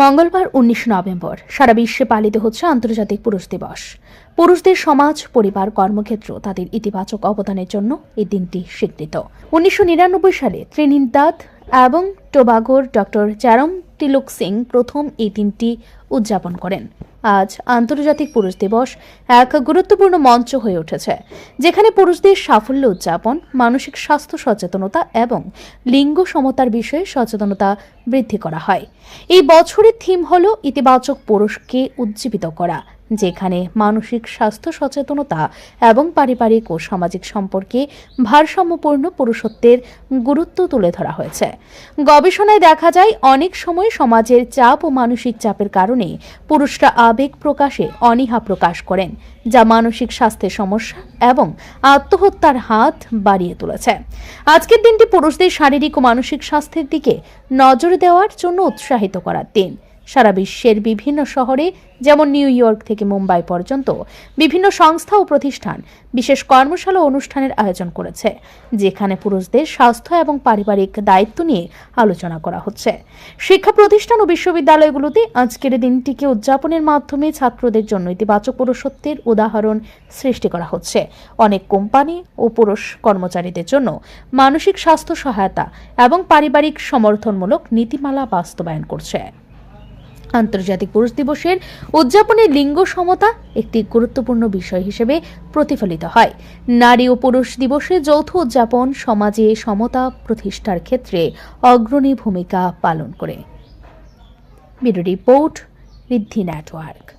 মঙ্গলবার, উনিশ নভেম্বর, সারা বিশ্বে পালিত হচ্ছে আন্তর্জাতিক পুরুষ দিবস। পুরুষদের সমাজ, পরিবার, কর্মক্ষেত্র তাদের ইতিবাচক অবদানের জন্য এই দিনটি স্বীকৃত। উনিশশো নিরানব্বই সালে ত্রিনিদাদ এবং টোবাগোর ডক্টর চ্যারম টিলুক সিং প্রথম এই দিনটি উদযাপন করেন। আজ আন্তর্জাতিক পুরুষ দিবস এক গুরুত্বপূর্ণ মঞ্চ হয়ে উঠেছে, যেখানে পুরুষদের সাফল্য উদযাপন, মানসিক স্বাস্থ্য সচেতনতা এবং লিঙ্গ সমতার বিষয়ে সচেতনতা বৃদ্ধি করা হয়। এই বছরের থিম হল ইতিবাচক পুরুষকে উজ্জীবিত করা। যেখানে মানসিক স্বাস্থ্য সচেতনতা এবং পারিবারিক ও সামাজিক সম্পর্কে ভারসাম্যপূর্ণ পুরুষত্বের গুরুত্ব তুলে ধরা হয়েছে। গবেষণায় দেখা যায়, অনেক সময় সমাজের চাপ ও মানসিক চাপের কারণে পুরুষরা আবেগ প্রকাশে অনীহা প্রকাশ করেন, যা মানসিক স্বাস্থ্যের সমস্যা এবং আত্মহত্যার হাত বাড়িয়ে তুলেছে। আজকের দিনটি পুরুষদের শারীরিক ও মানসিক স্বাস্থ্যের দিকে নজর দেওয়ার জন্য উৎসাহিত করার দিন। সারা বিশ্বের বিভিন্ন শহরে, যেমন নিউ ইয়র্ক থেকে মুম্বাই পর্যন্ত, বিভিন্ন সংস্থা ও প্রতিষ্ঠান বিশেষ কর্মশালা অনুষ্ঠানের আয়োজন করেছে, যেখানে পুরুষদের স্বাস্থ্য এবং পারিবারিক দায়িত্ব নিয়ে আলোচনা করা হচ্ছে। শিক্ষা প্রতিষ্ঠান ও বিশ্ববিদ্যালয়গুলোতে আজকের দিনটিকে উদযাপনের মাধ্যমে ছাত্রদের জন্য ইতিবাচক পুরুষত্বের উদাহরণ সৃষ্টি করা হচ্ছে। অনেক কোম্পানি ও পুরুষ কর্মচারীদের জন্য মানসিক স্বাস্থ্য সহায়তা এবং পারিবারিক সমর্থনমূলক নীতিমালা বাস্তবায়ন করছে। আন্তর্জাতিক পুরুষ দিবসের উদযাপনে লিঙ্গ সমতা একটি গুরুত্বপূর্ণ বিষয় হিসেবে প্রতিফলিত হয়। নারী ও পুরুষ দিবসে যৌথ উদযাপন সমাজে সমতা প্রতিষ্ঠার ক্ষেত্রে অগ্রণী ভূমিকা পালন করে। Bureau report Riddhi network.